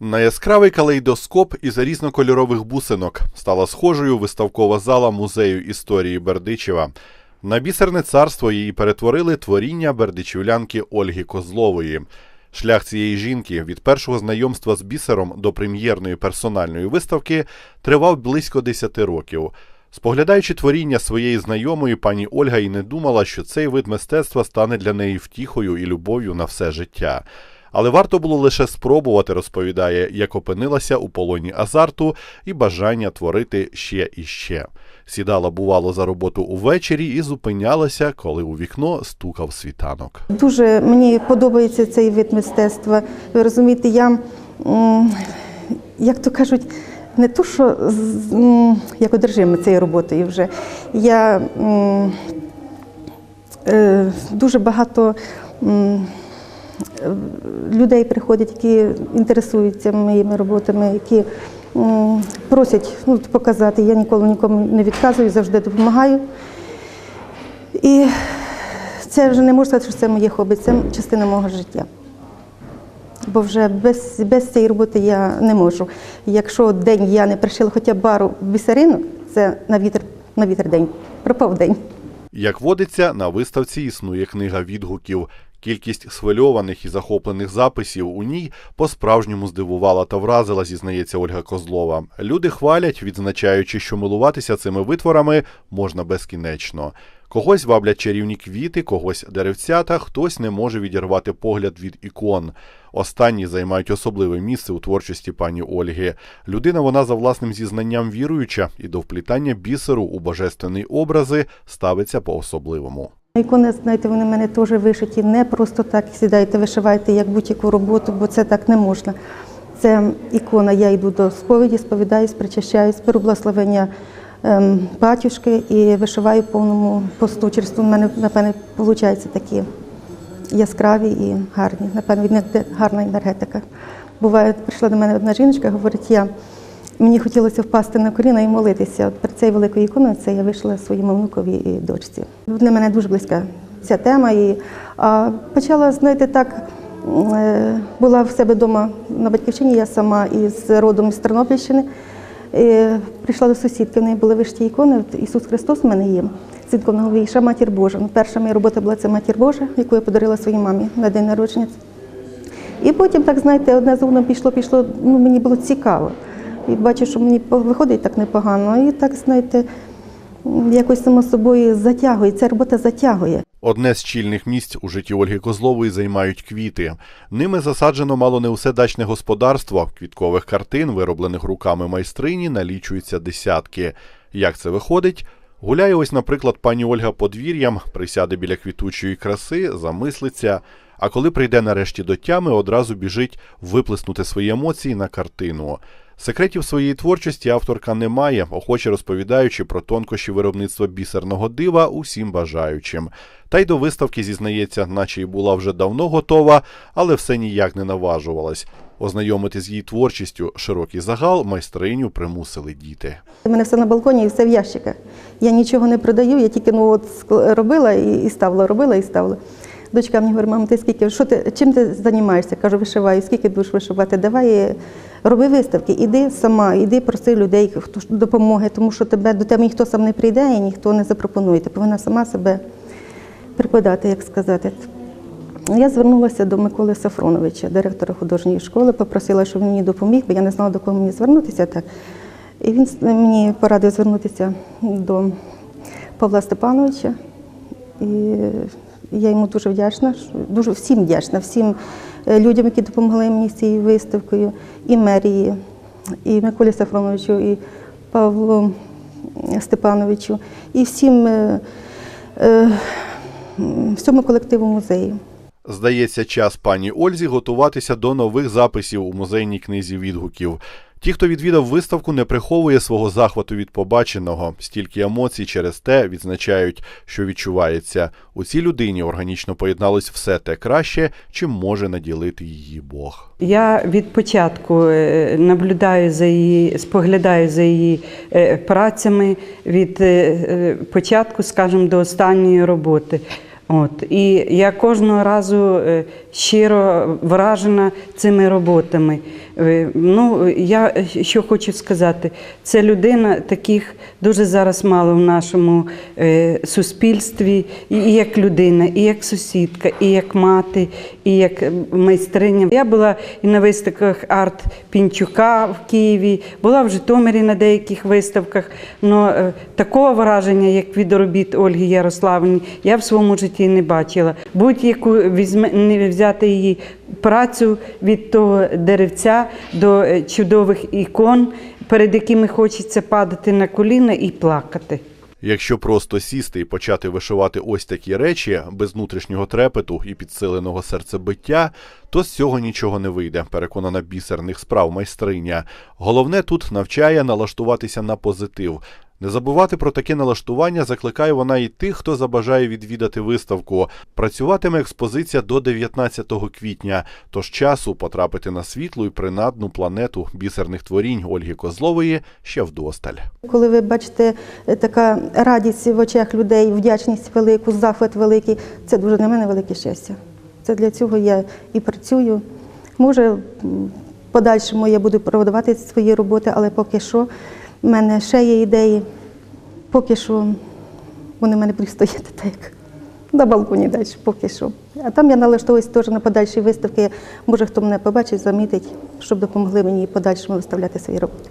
На яскравий калейдоскоп із різнокольорових бусинок стала схожою виставкова зала музею історії Бердичева. На бісерне царство її перетворили творіння бердичівлянки Ольги Козлової. Шлях цієї жінки від першого знайомства з бісером до прем'єрної персональної виставки тривав близько 10 років. Споглядаючи творіння своєї знайомої, пані Ольга і не думала, що цей вид мистецтва стане для неї втіхою і любов'ю на все життя. Але варто було лише спробувати, розповідає, як опинилася у полоні азарту і бажання творити ще і ще. Сідала, бувало, за роботу увечері і зупинялася, коли у вікно стукав світанок. Дуже мені подобається цей вид мистецтва. Ви розумієте, я, як то кажуть, не то, що як одержима цією роботою вже. Я е, дуже багато людей приходять, які інтересуються моїми роботами, які просять ну, показати. Я ніколи нікому не відказую, завжди допомагаю. І це вже не можу сказати, що це моє хобі, це частина мого життя. Бо вже без, без цієї роботи я не можу. Якщо день я не пришила хоча б бару бісеринок, це на вітер, на вітер день. Пропав день. Як водиться, на виставці існує книга відгуків. Кількість схвильованих і захоплених записів у ній по-справжньому здивувала та вразила, зізнається Ольга Козлова. Люди хвалять, відзначаючи, що милуватися цими витворами можна безкінечно. Когось ваблять чарівні квіти, когось деревцята, хтось не може відірвати погляд від ікон. Останні займають особливе місце у творчості пані Ольги. Людина вона за власним зізнанням віруюча і до вплітання бісеру у божественні образи ставиться по-особливому. Ікони, знаєте, вони в мене теж вишиті не просто так сідайте, вишивайте як будь-яку роботу, бо це так не можна. Це ікона, я йду до сповіді, сповідаюсь, причащаюсь, беру благословення ем, батюшки і вишиваю повному посту. Через то в мене, напевне, виходить такі яскраві і гарні. Напевно, від них гарна енергетика. Буває, прийшла до мене одна жіночка, говорить, я мені хотілося впасти на коліна і молитися. От перед цією великою іконою це я вийшла своєму внукові і дочці. Для мене дуже близька ця тема. І а, почала, знаєте, так. е, Була в себе вдома на батьківщині, я сама із родом із Тернопільщини. І прийшла до сусідки, в неї були вишті ікони. Ісус Христос в мене є. На ще матір Божа. Ну, Перша моя робота була це матір Божа, яку я подарила своїй мамі на день народження. І потім, так знаєте, одне з одним пішло, пішло, ну мені було цікаво. І бачу, що мені виходить так непогано. І так, знаєте, якось само собою затягує. Ця робота затягує. Одне з чільних місць у житті Ольги Козлової займають квіти. Ними засаджено мало не усе дачне господарство. Квіткових картин, вироблених руками майстрині, налічується десятки. Як це виходить? Гуляє ось, наприклад, пані Ольга подвір'ям, присяде біля квітучої краси, замислиться. А коли прийде нарешті до тями, одразу біжить виплеснути свої емоції на картину. Секретів своєї творчості авторка не має, охоче розповідаючи про тонкощі виробництва бісерного дива усім бажаючим. Та й до виставки зізнається, наче й була вже давно готова, але все ніяк не наважувалась. Ознайомити з її творчістю широкий загал майстриню примусили діти. У мене все на балконі і все в ящиках. Я нічого не продаю, я тільки ну, от робила і, ставила, робила і ставила. Дочка мені говорить, мама, ти скільки, що ти, чим ти займаєшся? Кажу, вишиваю, скільки будеш вишивати? Давай е, роби виставки, іди сама, іди проси людей хто допомоги, тому що тебе до тебе ніхто сам не прийде і ніхто не запропонує. Ти повинна сама себе прикладати, як сказати. Я звернулася до Миколи Сафроновича, директора художньої школи, попросила, щоб він мені допоміг, бо я не знала, до кого мені звернутися. Так. І він мені порадив звернутися до Павла Степановича. І я йому дуже вдячна, дуже всім вдячна, всім е, людям, які допомогли мені з цією виставкою, і мерії, і Миколі Сафроновичу, і Павлу Степановичу, і всім, е, е, всьому колективу музею. Здається, час пані Ользі готуватися до нових записів у музейній книзі відгуків. Ті, хто відвідав виставку, не приховує свого захвату від побаченого. Стільки емоцій через те відзначають, що відчувається. У цій людині органічно поєдналось все те краще, чим може наділити її Бог. Я від початку е, наблюдаю за її, споглядаю за її е, працями від е, початку, скажімо, до останньої роботи. От. І я кожного разу щиро вражена цими роботами. Е, Ну, я що хочу сказати, це людина таких дуже зараз мало в нашому е, суспільстві, і, як людина, і як сусідка, і як мати, і як майстриня. Я була і на виставках арт Пінчука в Києві, була в Житомирі на деяких виставках. Но такого враження, як від робіт Ольги Ярославні, я в своєму житті не бачила. Будь-яку візьме не взяти її працю від того деревця до е, чудових ікон, перед якими хочеться падати на коліна і плакати. Якщо просто сісти і почати вишивати ось такі речі без внутрішнього трепету і підсиленого серцебиття, то з цього нічого не вийде, переконана бісерних справ майстриня. Головне тут навчає налаштуватися на позитив. Не забувати про таке налаштування закликає вона і тих, хто забажає відвідати виставку. Працюватиме експозиція до 19 квітня, тож часу потрапити на світлу і принадну планету бісерних творінь Ольги Козлової ще вдосталь. Коли ви бачите е, така радість в очах людей, вдячність велику, захват великий, це дуже для мене велике щастя. Це для цього я і працюю. Може, в подальшому я буду продавати свої роботи, але поки що в мене ще є ідеї. Поки що вони в мене будуть так, на балконі далі, поки що. А там я налаштовуюсь теж на подальші виставки. Може, хто мене побачить, замітить, щоб допомогли мені подальшому виставляти свої роботи.